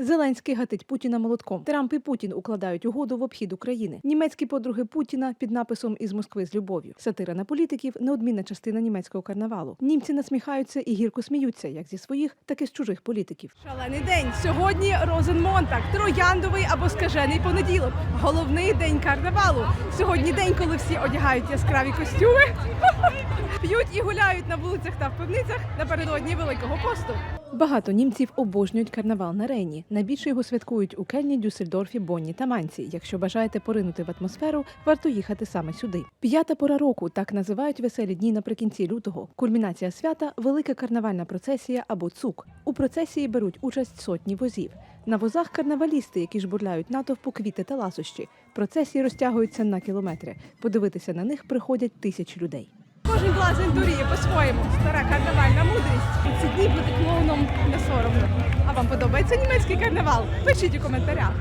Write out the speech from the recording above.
Зеленський гатить Путіна молотком. Трамп і Путін укладають угоду в обхід України. Німецькі подруги Путіна під написом із Москви з любов'ю. Сатира на політиків неодмінна частина німецького карнавалу. Німці насміхаються і гірко сміються, як зі своїх, так і з чужих політиків. Шалений день. Сьогодні Розенмонтак, трояндовий або скажений понеділок. Головний день карнавалу. Сьогодні день, коли всі одягають яскраві костюми, і гуляють на вулицях та в пивницях напередодні Великого посту. Багато німців обожнюють карнавал на Рейні. Найбільше його святкують у Кельні, Дюссельдорфі, Бонні та Манці. Якщо бажаєте поринути в атмосферу, варто їхати саме сюди. П'ята пора року так називають веселі дні наприкінці лютого. Кульмінація свята велика карнавальна процесія або цук. У процесії беруть участь сотні возів. На возах карнавалісти, які жбурляють натовпу квіти та ласощі. Процесії розтягуються на кілометри. Подивитися на них приходять тисячі людей. Кожен блазень дуріє по-своєму. Стара карнавальна мудрість. І ці дні бути клоуном не соромно. А вам подобається німецький карнавал? Пишіть у коментарях.